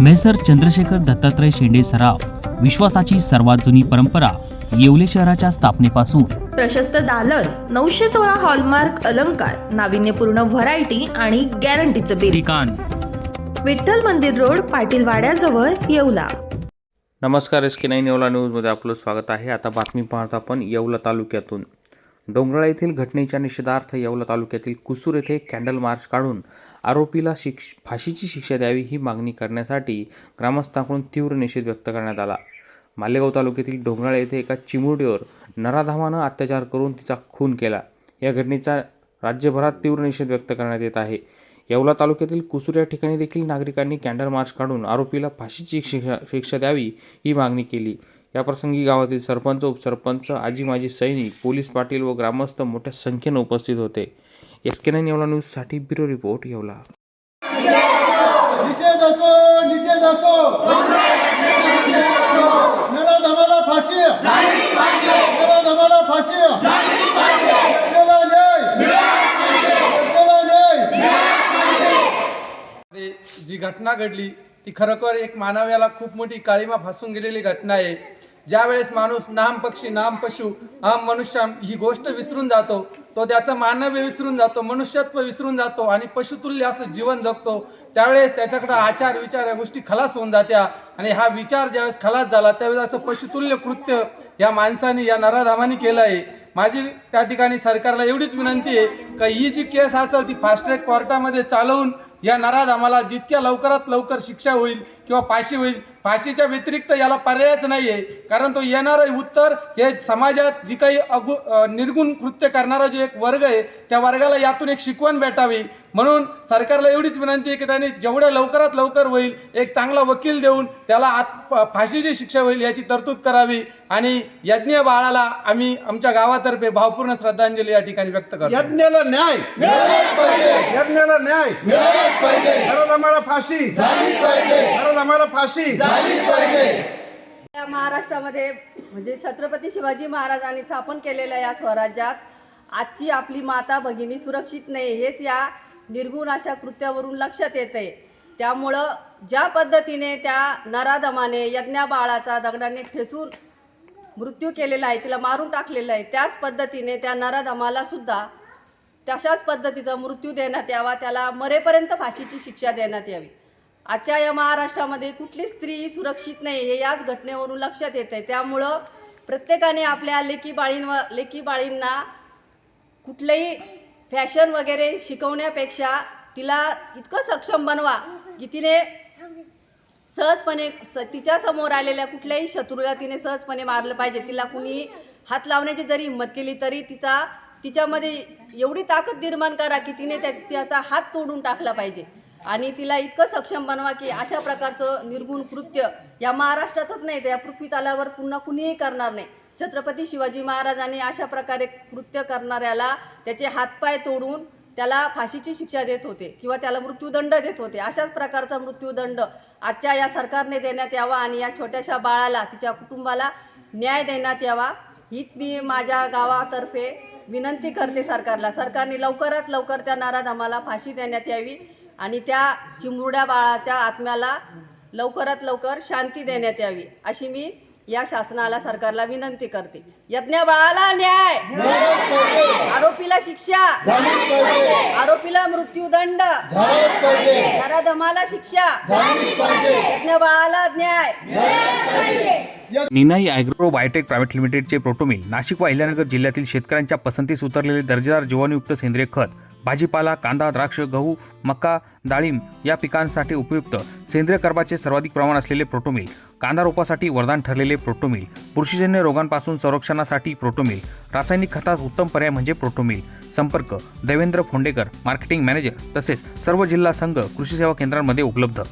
Measure Chandrashekhar Dattatray शेंडे सराव विश्वासाची सर्वात जुनी परंपरा येवले शहराच्या स्थापनेपासून. प्रशस्त दालन नऊशे सोळा हॉलमार्क अलंकार नाविन्यपूर्ण व्हरायटी आणि गॅरंटीचं बिल ठिकाण. विठ्ठल मंदिर रोड पाटील वाड्याजवळ येवला. नमस्कार एस के नाईन येवला न्यूजमध्ये आपलं स्वागत आहे. आता बातमी पाहत आपण येवला तालुक्यातून. डोंगराळा येथील घटनेच्या निषेधार्थ येवला तालुक्यातील कुसूर येथे कॅन्डल मार्च काढून आरोपीला शिक्ष फाशीची शिक्षा द्यावी ही मागणी करण्यासाठी ग्रामस्थांकडून तीव्र निषेध व्यक्त करण्यात आला. मालेगाव तालुक्यातील डोंगराळा येथे एका चिमुरडीवर नराधामानं अत्याचार करून तिचा खून केला. या घटनेचा राज्यभरात तीव्र निषेध व्यक्त करण्यात येत आहे. येवला तालुक्यातील कुसूर या ठिकाणी देखील नागरिकांनी कॅन्डल मार्च काढून आरोपीला फाशीची शिक्षा शिक्षा द्यावी ही मागणी केली. याप्रसंगी गावातील सरपंच उपसरपंच आजी माजी सैनिक पोलीस पाटील व ग्रामस्थ मोठ्या संख्येनं उपस्थित होते. एस के नाईन येवला न्यूजसाठी ब्युरो रिपोर्ट येवला. जी घटना घडली ती खरोखर एक मानव्याला खूप मोठी काळीमा फासून गेलेली घटना आहे. ज्या वेळेस माणूस नाम पक्षी नाम पशु अहम मनुष्य ही गोष्ट विसरून जातो तो त्याचं मानव्य विसरून जातो मनुष्यत्व विसरून जातो आणि पशुतुल्य असं जीवन जगतो त्यावेळेस त्याच्याकडे आचार विचार या गोष्टी खलास होऊन जात्या. आणि हा विचार ज्यावेळेस खलास झाला त्यावेळेस असं पशुतुल्य कृत्य या माणसाने या नराधामाने केलं आहे. माझी त्या ठिकाणी सरकारला एवढीच विनंती आहे का ही जी केस असेल ती फास्ट ट्रॅक कोर्टामध्ये चालवून या नराधामाला जितक्या लवकरात लवकर शिक्षा होईल किंवा फाशी होईल फाशीच्या व्यतिरिक्त याला पर्यायच नाही आहे कारण तो येणारं उत्तर हे समाजात जी काही अगु निर्गुण कृत्य करणारा जो एक वर्ग आहे त्या वर्गाला यातून एक शिकवण भेटावी. म्हणून सरकारला एवढीच विनंती आहे की त्यांनी जेवढ्या लवकरात लवकर होईल एक चांगला वकील देऊन त्याला आत फाशीची शिक्षा होईल याची तरतूद करावी आणि यज्ञ बाळाला आम्ही आमच्या गावातर्फे भावपूर्ण श्रद्धांजली या ठिकाणी व्यक्त करतो. यज्ञाला न्याय. यज्ञाला न्याय. नराधमाला फाशी. नराधमाला फाशी. या महाराष्ट्रामध्ये म्हणजे छत्रपती शिवाजी महाराजांनी स्थापन केलेल्या या स्वराज्यात आजची आपली माता भगिनी सुरक्षित नाही हेच या निर्गुण अशा कृत्यावरून लक्षात येत आहे त्यामुळं ज्या पद्धतीने त्या नराधमाने यज्ञा बाळाचा दगडाने ठेसून मृत्यू केलेला आहे तिला मारून टाकलेलं आहे त्याच पद्धतीने त्या नराधमाला सुद्धा तशाच पद्धतीचा मृत्यू देण्यात यावा त्याला मरेपर्यंत फाशीची शिक्षा देण्यात यावी. आजच्या या महाराष्ट्रामध्ये कुठली स्त्री सुरक्षित नाही हे याच घटनेवरून लक्षात येत आहे त्यामुळं प्रत्येकाने आपल्या लेकी बाळींवर लेकी बाळींना कुठलंही फॅशन वगैरे शिकवण्यापेक्षा तिला इतकं सक्षम बनवा की तिने सहजपणे स तिच्या समोर आलेल्या कुठल्याही शत्रूला तिने सहजपणे मारलं पाहिजे. तिला कुणी हात लावण्याची जरी हिंमत केली तरी तिचा तिच्यामध्ये एवढी ताकद निर्माण करा की तिने त्या त्याचा हात तोडून टाकला पाहिजे. आणि तिला इतकं सक्षम बनवा की अशा प्रकारचं निर्गुण कृत्य या महाराष्ट्रातच नाही तर या पृथ्वी पुन्हा कुणीही करणार नाही. छत्रपती शिवाजी महाराजांनी अशा प्रकारे कृत्य करणाऱ्याला त्याचे हातपाय तोडून त्याला फाशीची शिक्षा देत होते किंवा त्याला मृत्यूदंड देत होते. अशाच प्रकारचा मृत्यूदंड आजच्या या सरकारने देण्यात यावा आणि या छोट्याशा बाळाला तिच्या कुटुंबाला न्याय देण्यात यावा हीच मी माझ्या गावातर्फे विनंती करते सरकारला. सरकारने लवकरात लवकर त्या नाराधामाला फाशी देण्यात यावी आणि त्या चिमुरड्या बाळाच्या आत्म्याला लवकरात लवकर शांती देण्यात यावी अशी मी या शासनाला सरकारला विनंती करते. यज्ञ बाळाला न्याय आरोपीला शिक्षा! आरोपीला मृत्यूदंड. नराधमाला शिक्षा. यज्ञ बाळाला न्याय. निनाई ॲग्रो बायोटेक प्रायव्हेट लिमिटेडचे प्रोटोमिल नाशिक व अहिल्यानगर जिल्ह्यातील शेतकऱ्यांच्या पसंतीस उतरलेले दर्जेदार जीवाणुयुक्त सेंद्रिय खत भाजीपाला कांदा द्राक्ष गहू मका डाळिंब या पिकांसाठी उपयुक्त सेंद्रिय कर्बाचे सर्वाधिक प्रमाण असलेले प्रोटोमिल कांदा रोपासाठी वरदान ठरलेले प्रोटोमिल बुरशीजन्य रोगांपासून संरक्षणासाठी प्रोटोमिल रासायनिक खतास उत्तम पर्याय म्हणजे प्रोटोमिल. संपर्क देवेंद्र फोंडेकर मार्केटिंग मॅनेजर तसेच सर्व जिल्हा संघ कृषी सेवा केंद्रांमध्ये उपलब्ध.